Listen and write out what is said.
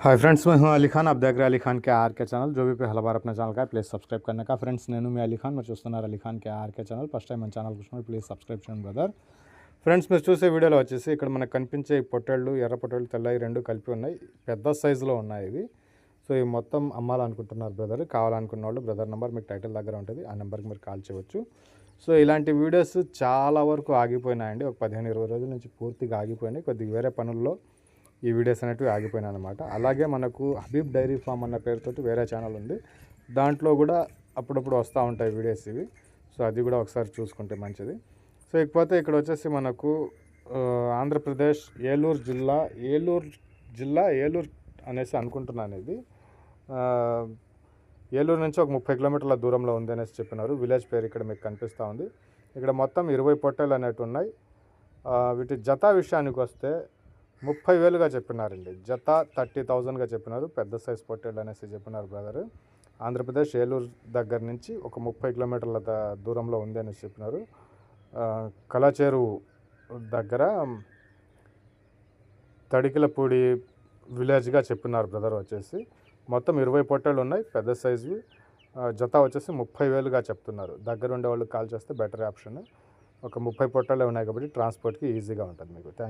Hi friends मैं हूं अली खान आप देख रहे हैं Ali Khan K R K channel जो भी पे हला बार अपने ఛానల్ का ప్లీజ్ సబ్స్క్రైబ్ करने का ఫ్రెండ్స్ నేను మీ అలీ ఖాన్ మీరు చూస్తున్నారు Ali Khan K RK channel first time మన ఛానల్ చూసినప్పుడు ప్లీజ్ సబ్స్క్రైబ్ చేయండి బ్రదర్ ఫ్రెండ్స్ మీరు చూసే వీడియోలో వచ్చేసి ఇక్కడ మనకు కనిపించే ఈ పొట్టేళ్ళు ఎర్ర పొట్టేళ్ళు తెల్లవి రెండు కలిపి ఉన్నాయి పెద్ద సైజులో ఉన్నాయి ఇవి సో ఇవి మొత్తం అమ్మాలనుకుంటున్నారు బ్రదర్ కావాలనుకున్న వాళ్ళు బ్రదర్ నెంబర్ మీకు టైటిల్ దగ్గర ఉంటుంది ఆ నెంబర్కి మీరు కాల్ చేయవచ్చు సో ఇలాంటి వీడియోస్ చాలా వరకు ఆగిపోయినాయండి ఒక పదిహేను ఇరవై రోజుల నుంచి పూర్తిగా ఆగిపోయినాయి కొద్దిగా వేరే పనుల్లో ఈ వీడియోస్ అనేటివి ఆగిపోయినాయి అనమాట అలాగే మనకు హబీబ్ డైరీ ఫామ్ అన్న పేరుతోటి వేరే ఛానల్ ఉంది. దాంట్లో కూడా అప్పుడప్పుడు వస్తూ ఉంటాయి వీడియోస్ ఇవి. సో అది కూడా ఒకసారి చూసుకుంటే మంచిది. సో ఇకపోతే ఇక్కడ వచ్చేసి మనకు ఆంధ్రప్రదేశ్ ఏలూరు జిల్లా ఏలూరు జిల్లా ఏలూరు అనేసి అనుకుంటున్నాను ఇది ఏలూరు నుంచి ఒక ముప్పై కిలోమీటర్ల దూరంలో ఉంది అనేసి చెప్పినారు. విలేజ్ పేరు ఇక్కడ మీకు కనిపిస్తూ ఉంది. ఇక్కడ మొత్తం ఇరవై పొట్టేలు అనేవి ఉన్నాయి. వీటి జత విషయానికి వస్తే ముప్పై వేలుగా చెప్పినారండి. జత థర్టీ థౌజండ్గా చెప్పినారు. పెద్ద సైజ్ పొట్టేళ్ళు అనేసి చెప్పినారు బ్రదర్. ఆంధ్రప్రదేశ్ ఏలూరు దగ్గర నుంచి ఒక ముప్పై కిలోమీటర్ల దూరంలో ఉంది అనేసి చెప్పినారు. కళాచేరు దగ్గర తడికిలపూడి విలేజ్గా చెప్పినారు బ్రదర్ వచ్చేసి. మొత్తం ఇరవై పొట్టేళ్ళు ఉన్నాయి పెద్ద సైజువి. జత వచ్చేసి ముప్పై వేలుగా చెప్తున్నారు. దగ్గర ఉండే వాళ్ళు కాల్ చేస్తే బెటర్ ఆప్షన్. ఒక ముప్పై పొట్టాలే ఉన్నాయి కాబట్టి ట్రాన్స్పోర్ట్కి ఈజీగా ఉంటుంది మీకు. థ్యాంక్